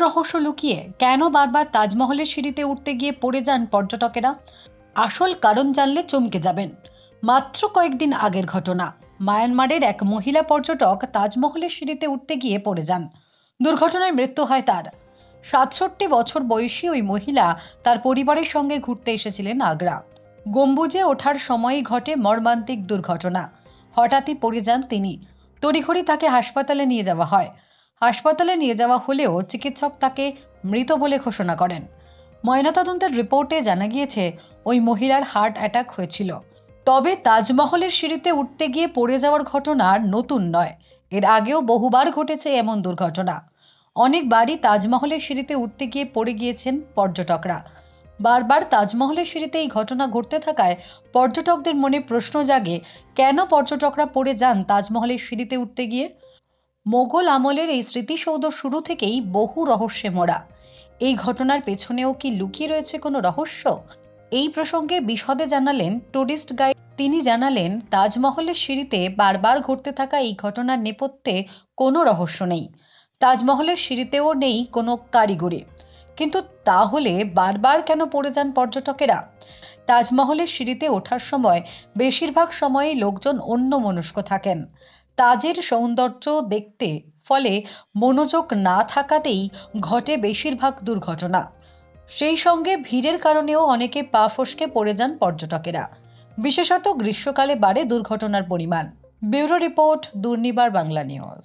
রহস্য লুকিয়ে কেন বারবার তাজমহলের সিঁড়িতে উঠতে গিয়ে পড়ে যান পর্যটকেরা? আসল কারণ জানলে চমকে যাবেন। মাত্র কয়েকদিন আগের ঘটনা। মায়ানমারের এক মহিলা পর্যটক তাজমহলের সিঁড়িতে উঠতে গিয়ে পড়ে যান। দুর্ঘটনায় মৃত্যু হয় তার। সাতষট্টি বছর বয়সী ওই মহিলা তার পরিবারের সঙ্গে ঘুরতে এসেছিলেন আগ্রা। গম্বুজে ওঠার সময়ই ঘটে মর্মান্তিক দুর্ঘটনা। হঠাৎই পড়ে যান তিনি। তড়িঘড়ি তাকে হাসপাতালে নিয়ে যাওয়া হয়। হাসপাতালে নিয়ে যাওয়া হলেও চিকিৎসক তাকে মৃত বলে ঘোষণা করেন। ময়নাতদন্তের রিপোর্টে জানা গিয়েছে, ওই মহিলার হার্ট অ্যাটাক হয়েছিল। তবে তাজমহলের সিঁড়িতে উঠতে গিয়ে পড়ে যাওয়ার ঘটনা নতুন নয়। এর আগেও বহুবার ঘটেছে এমন দুর্ঘটনা। অনেকবারই তাজমহলের সিঁড়িতে উঠতে গিয়ে পড়ে গিয়েছেন পর্যটকরা। বারবার তাজমহলের সিঁড়িতে এই ঘটনা ঘটতে থাকায় পর্যটকদের মনে প্রশ্ন জাগে, কেন পর্যটকরা পড়ে যান তাজমহলের সিঁড়িতে উঠতে গিয়ে? মোগল আমলের এই স্মৃতিসৌধ শুরু থেকেই বহু রহস্যে মোড়া। এই ঘটনার পেছনেও কি লুকিয়ে রয়েছে কোনো রহস্য? এই প্রসঙ্গে বিশদে জানালেন টুরিস্ট গাইড। তিনি জানালেন, তাজমহলের সিঁড়িতে বারবার ঘটতে থাকা এই ঘটনার নেপথ্যে কোনো রহস্য নেই। তাজমহলের সিঁড়িতেও নেই কোনো কারিগরি। কিন্তু তাহলে বারবার কেন পড়ে যান পর্যটকেরা? তাজমহলের সিঁড়িতে ওঠার সময় বেশিরভাগ সময়ই লোকজন অন্য মনস্ক থাকেন। তাজের সৌন্দর্য দেখতে ফলে মনোযোগ না থাকাতেই ঘটে বেশিরভাগ দুর্ঘটনা। সেই সঙ্গে ভিড়ের কারণেও অনেকে পা ফসকে পড়ে যান পর্যটকেরা। বিশেষত গ্রীষ্মকালে বাড়ে দুর্ঘটনার পরিমাণ। Bureau report, Durnibar Bangla news.